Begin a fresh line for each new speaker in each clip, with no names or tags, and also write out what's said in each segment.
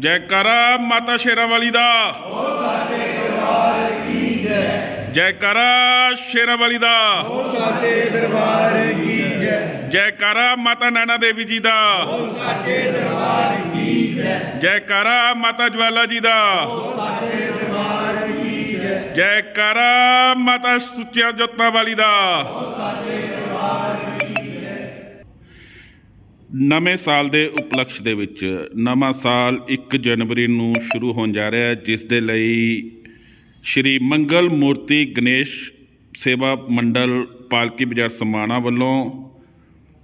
ਜੈਕਾਰਾ ਮਾਤਾ ਸ਼ੇਰਾਂ ਵਾਲੀ ਦਾ। ਓ ਸਾਚੇ ਦਰਬਾਰ ਕੀ ਜੈ ਜੈਕਾਰਾ ਸ਼ੇਰਾਂ ਵਾਲੀ ਦਾ। ਓ
ਸਾਚੇ ਦਰਬਾਰ ਕੀ ਜੈ
ਜੈਕਾਰਾ ਮਾਤਾ ਨੈਣਾ ਦੇਵੀ ਜੀ ਦਾ। ਓ ਸਾਚੇ ਦਰਬਾਰ ਕੀ ਜੈ ਜੈਕਾਰਾ ਮਾਤਾ ਜਵਾਲਾ ਜੀ ਦਾ। ਓ ਸਾਚੇ ਦਰਬਾਰ ਕੀ ਜੈ ਜੈਕਾਰਾ ਮਾਤਾ ਸੁੱਚਿਆ ਜੋਤਾਂ ਵਾਲੀ ਦਾ। ਨਵੇਂ ਸਾਲ ਦੇ ਉਪਲਕਸ਼ ਦੇ ਵਿੱਚ ਨਵਾਂ ਸਾਲ 1 ਜਨਵਰੀ ਨੂੰ ਸ਼ੁਰੂ ਹੋਣ ਜਾ ਰਿਹਾ ਹੈ, ਜਿਸ ਦੇ ਲਈ ਸ਼੍ਰੀ ਮੰਗਲ ਮੂਰਤੀ ਗਣੇਸ਼ ਸੇਵਾ ਮੰਡਲ ਪਾਲਕੀ ਬਾਜ਼ਾਰ ਸਮਾਣਾ ਵੱਲੋਂ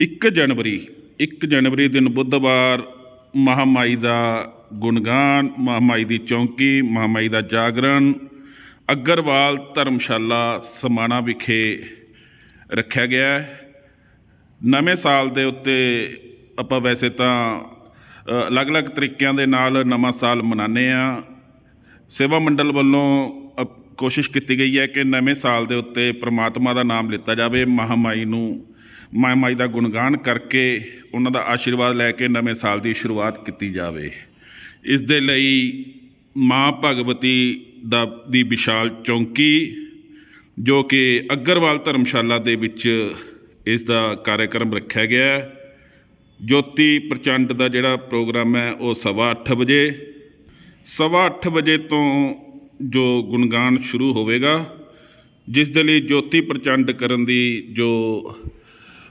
1 ਜਨਵਰੀ 1 ਜਨਵਰੀ ਦਿਨ ਬੁੱਧਵਾਰ ਮਹਾਮਾਈ ਦਾ ਗੁਣਗਾਨ, ਮਹਾਮਾਈ ਦੀ ਚੌਂਕੀ, ਮਹਾਮਾਈ ਦਾ ਜਾਗਰਣ, ਅਗਰਵਾਲ ਧਰਮਸ਼ਾਲਾ ਸਮਾਣਾ ਵਿਖੇ ਰੱਖਿਆ ਗਿਆ ਹੈ। ਨਵੇਂ ਸਾਲ ਦੇ ਉੱਤੇ ਆਪਾਂ ਵੈਸੇ ਤਾਂ ਅਲੱਗ-ਅਲੱਗ ਤਰੀਕਿਆਂ ਦੇ ਨਾਲ ਨਵਾਂ ਸਾਲ ਮਨਾਉਂਦੇ ਆ। ਸੇਵਾ ਮੰਡਲ ਵੱਲੋਂ ਅ, ਕੋਸ਼ਿਸ਼ ਕੀਤੀ ਗਈ ਹੈ ਕਿ ਨਵੇਂ ਸਾਲ ਦੇ ਉੱਤੇ ਪ੍ਰਮਾਤਮਾ ਦਾ ਨਾਮ ਲਿੱਤਾ ਜਾਵੇ ਮਹਾਮਾਈ ਨੂੰ ਮਹਾਮਾਈ ਦਾ ਗੁਣਗਾਨ ਕਰਕੇ ਉਹਨਾਂ ਦਾ ਆਸ਼ੀਰਵਾਦ ਲੈ ਕੇ ਨਵੇਂ ਸਾਲ ਦੀ ਸ਼ੁਰੂਆਤ ਕੀਤੀ ਜਾਵੇ। ਇਸ ਦੇ ਲਈ ਮਾਂ ਭਗਵਤੀ ਦਾ ਦੀ ਵਿਸ਼ਾਲ ਚੌਂਕੀ ਜੋ ਕਿ ਅਗਰਵਾਲ ਧਰਮਸ਼ਾਲਾ ਦੇ ਵਿੱਚ ਇਸ ਦਾ ਕਾਰਜਕ੍ਰਮ ਰੱਖਿਆ ਗਿਆ ਹੈ। ਜੋਤੀ ਪ੍ਰਚੰਡ ਦਾ ਜਿਹੜਾ ਪ੍ਰੋਗਰਾਮ ਹੈ, ਉਹ ਸਵਾ ਅੱਠ ਵਜੇ। ਸਵਾ ਅੱਠ ਵਜੇ ਤੋਂ ਜੋ ਗੁਣਗਾਨ ਸ਼ੁਰੂ ਹੋਵੇਗਾ, ਜਿਸ ਦੇ ਲਈ ਜੋਤੀ ਪ੍ਰਚੰਡ ਕਰਨ ਦੀ ਜੋ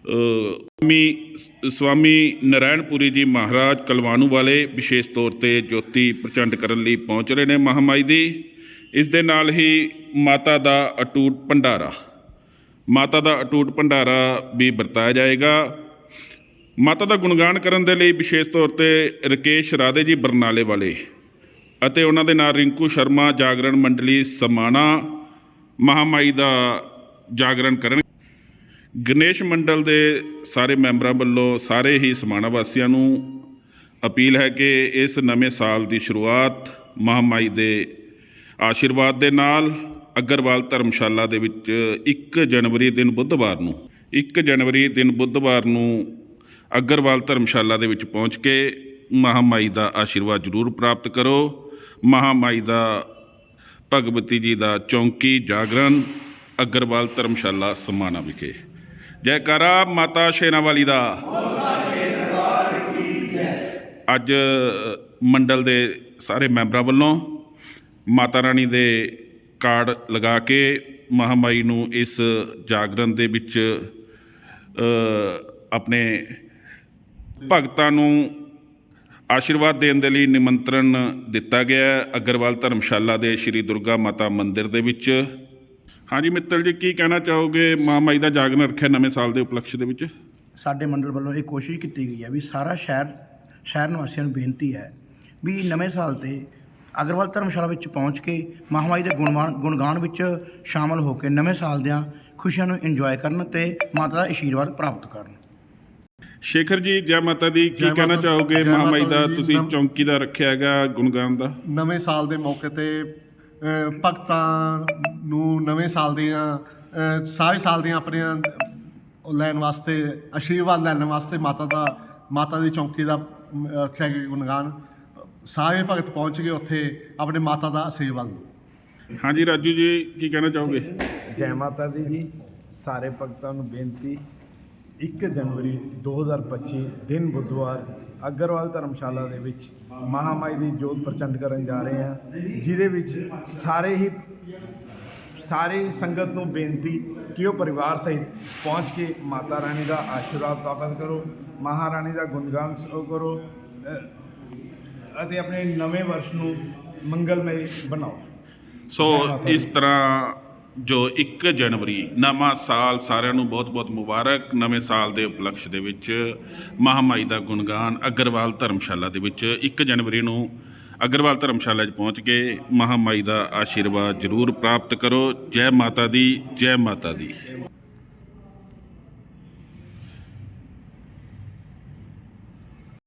ਸਵਾਮੀ ਸਵਾਮੀ ਨਰਾਇਣਪੁਰੀ ਜੀ ਮਹਾਰਾਜ ਕਲਵਾਨੂ ਵਾਲੇ ਵਿਸ਼ੇਸ਼ ਤੌਰ ਤੇ ਜੋਤੀ ਪ੍ਰਚੰਡ ਕਰਨ ਲਈ ਪਹੁੰਚ ਰਹੇ ਨੇ ਮਹਾਮਾਈ ਦੀ ਇਸ ਦੇ ਨਾਲ ਹੀ ਮਾਤਾ ਦਾ ਅਟੂਟ ਭੰਡਾਰਾ, ਮਾਤਾ ਦਾ ਅਟੂਟ ਭੰਡਾਰਾ ਵੀ ਵਰਤਾਇਆ ਜਾਏਗਾ। ਮਾਤਾ ਦਾ ਗੁਣਗਾਨ ਕਰਨ ਦੇ ਲਈ ਵਿਸ਼ੇਸ਼ ਤੌਰ ਤੇ ਰਕੇਸ਼ ਰਾਧੇ ਜੀ ਬਰਨਾਲੇ ਵਾਲੇ ਅਤੇ ਉਹਨਾਂ ਦੇ ਨਾਲ ਰਿੰਕੂ ਸ਼ਰਮਾ, ਜਾਗਰਣ ਮੰਡਲੀ ਸਮਾਣਾ, ਮਹਾਮਾਈ ਦਾ ਜਾਗਰਣ ਕਰਨ ਗਣੇਸ਼ ਮੰਡਲ ਦੇ ਸਾਰੇ ਮੈਂਬਰਾਂ ਵੱਲੋਂ ਸਾਰੇ ਹੀ ਸਮਾਣਾ ਵਾਸੀਆਂ ਨੂੰ ਅਪੀਲ ਹੈ ਕਿ ਇਸ ਨਵੇਂ ਸਾਲ ਦੀ ਸ਼ੁਰੂਆਤ ਮਹਾਮਾਈ ਦੇ ਆਸ਼ੀਰਵਾਦ ਦੇ ਨਾਲ ਅਗਰਵਾਲ ਧਰਮਸ਼ਾਲਾ ਦੇ ਵਿੱਚ 1 ਜਨਵਰੀ ਦਿਨ ਬੁੱਧਵਾਰ ਨੂੰ 1 ਜਨਵਰੀ ਦਿਨ ਬੁੱਧਵਾਰ ਨੂੰ ਅਗਰਵਾਲ ਧਰਮਸ਼ਾਲਾ ਦੇ ਵਿੱਚ ਪਹੁੰਚ ਕੇ ਮਹਾਮਾਈ ਦਾ ਆਸ਼ੀਰਵਾਦ ਜ਼ਰੂਰ ਪ੍ਰਾਪਤ ਕਰੋ। ਮਹਾਮਾਈ ਦਾ ਭਗਵਤੀ ਜੀ ਦਾ ਚੌਂਕੀ ਜਾਗਰਣ, ਅਗਰਵਾਲ ਧਰਮਸ਼ਾਲਾ ਸਮਾਣਾ ਵਿਖੇ। ਜੈਕਾਰਾ, ਮਾਤਾ ਸ਼ੇਰਾਂ ਦਾ। ਅੱਜ ਮੰਡਲ ਦੇ ਸਾਰੇ ਮੈਂਬਰਾਂ ਵੱਲੋਂ ਮਾਤਾ ਰਾਣੀ ਦੇ ਕਾਰਡ ਲਗਾ ਕੇ ਮਹਾਮਾਈ ਨੂੰ ਇਸ ਜਾਗਰਣ ਦੇ ਵਿੱਚ ਆਪਣੇ ਭਗਤਾਂ ਨੂੰ ਆਸ਼ੀਰਵਾਦ ਦੇਣ ਦੇ ਲਈ ਨਿਮੰਤਰਣ ਦਿੱਤਾ ਗਿਆ ਅਗਰਵਾਲ ਧਰਮਸ਼ਾਲਾ ਦੇ ਸ਼੍ਰੀ ਦੁਰਗਾ ਮਾਤਾ ਮੰਦਿਰ ਦੇ ਵਿੱਚ। ਹਾਂਜੀ ਮਿੱਤਲ ਜੀ, ਕੀ ਕਹਿਣਾ ਚਾਹੋਗੇ? ਮਾਂ ਮਾਈ ਦਾ ਜਾਗਰਣ ਰੱਖਿਆ ਨਵੇਂ ਸਾਲ ਦੇ ਉਪਲਕਸ਼ ਦੇ ਵਿੱਚ।
ਸਾਡੇ ਮੰਡਲ ਵੱਲੋਂ ਇਹ ਕੋਸ਼ਿਸ਼ ਕੀਤੀ ਗਈ ਹੈ ਵੀ ਸਾਰਾ ਸ਼ਹਿਰ ਸ਼ਹਿਰ ਨਿਵਾਸੀਆਂ ਨੂੰ ਬੇਨਤੀ ਹੈ ਵੀ ਨਵੇਂ ਸਾਲ ਤੇ ਅਗਰਵਾਲ ਧਰਮਸ਼ਾਲਾ ਵਿੱਚ ਪਹੁੰਚ ਕੇ ਮਹਾਮਾਈ ਦੇ ਗੁਣਵਾਨ, ਗੁਣਗਾਨ ਵਿੱਚ ਸ਼ਾਮਲ ਹੋ ਕੇ ਨਵੇਂ ਸਾਲ ਦੀਆਂ ਖੁਸ਼ੀਆਂ ਨੂੰ ਇੰਜੋਏ ਕਰਨ ਤੇ ਮਾਤਾ ਦਾ ਆਸ਼ੀਰਵਾਦ ਪ੍ਰਾਪਤ ਕਰਨ।
ਸ਼ੇਖਰ ਜੀ ਜੈ ਮਾਤਾ ਦੀ ਕੀ
ਜੈ
ਕਹਿਣਾ
ਮਾਤਾ-
ਚਾਹੋਗੇ?
ਜੈ
ਮਹਾਮਾਈ
ਮਾਤਾ
ਦਾ
ਦੀ।
ਤੁਸੀਂ
ਨਮ-
ਚੌਂਕੀ ਦਾ ਰੱਖਿਆ ਹੈਗਾ ਗੁਣਗਾਨ ਦਾ।
ਨਵੇਂ ਸਾਲ ਦੇ ਮੌਕੇ ਤੇ ਅ, ਭਗਤਾਂ ਨੂੰ ਨਵੇਂ ਸਾਲ ਦੀਆਂ ਅ, ਸਾਰੇ ਸਾਲ ਦੀਆਂ ਆਪਣੀਆਂ ਉਹ ਲੈਣ ਵਾਸਤੇ ਆਸ਼ੀਰਵਾਦ ਲੈਣ ਵਾਸਤੇ ਮਾਤਾ ਦਾ ਮਾਤਾ ਦੀ ਚੌਂਕੀ ਦਾ ਅਮ, ਆਖਿਆ ਗਿਆ ਗੁਣਗਾਨ। ਸਾਰੇ ਭਗਤ ਪਹੁੰਚ ਗਏ ਉੱਥੇ ਆਪਣੇ ਮਾਤਾ ਦਾ ਆਸ਼ੀਰਵਾਦ ਲਓ
ਹਾਂਜੀ ਰਾਜੂ ਜੀ ਕੀ ਕਹਿਣਾ ਚਾਹੋਗੇ?
ਜੈ ਮਾਤਾ ਦੀ ਜੀ ਸਾਰੇ ਭਗਤਾਂ ਨੂੰ ਬੇਨਤੀ 1 ਜਨਵਰੀ 2025 ਦਿਨ ਬੁੱਧਵਾਰ ਅਗਰਵਾਲ ਧਰਮਸ਼ਾਲਾ ਦੇ ਵਿੱਚ ਮਹਾਮਾਈ ਦੀ ਜੋਤ ਪ੍ਰਚੰਡ ਕਰਨ ਜਾ ਰਹੇ ਹਾਂ ਜਿਹਦੇ ਵਿੱਚ ਸਾਰੇ ਹੀ ਸਾਰੀ ਸੰਗਤ ਨੂੰ ਬੇਨਤੀ ਕਿ ਉਹ ਪਰਿਵਾਰ ਸਹਿਤ ਪਹੁੰਚ ਕੇ ਮਾਤਾ ਰਾਣੀ ਦਾ ਆਸ਼ੀਰਵਾਦ ਪ੍ਰਾਪਤ ਕਰੋ ਮਹਾਰਾਣੀ ਦਾ ਗੁਣਗਾਨ ਕਰੋ ਅਤੇ ਆਪਣੇ ਨਵੇਂ ਵਰਸ਼ ਨੂੰ ਮੰਗਲਮਈ ਬਣਾਓ
ਸੋ ਇਸ। ਤਰ੍ਹਾਂ ਜੋ 1 ਜਨਵਰੀ, ਨਵਾਂ ਸਾਲ ਸਾਰਿਆਂ ਨੂੰ ਬਹੁਤ-ਬਹੁਤ ਮੁਬਾਰਕ, ਨਵੇਂ ਸਾਲ ਦੇ ਉਪਲਕਸ਼ ਦੇ ਵਿੱਚ ਮਹਾਮਾਈ ਦਾ ਗੁਣਗਾਨ ਅਗਰਵਾਲ ਧਰਮਸ਼ਾਲਾ ਦੇ ਵਿੱਚ 1 ਜਨਵਰੀ ਨੂੰ ਅਗਰਵਾਲ ਧਰਮਸ਼ਾਲਾ 'ਚ ਪਹੁੰਚ ਕੇ ਮਹਾਮਾਈ ਦਾ ਆਸ਼ੀਰਵਾਦ ਜ਼ਰੂਰ ਪ੍ਰਾਪਤ ਕਰੋ। ਜੈ ਮਾਤਾ ਦੀ, ਜੈ ਮਾਤਾ ਦੀ।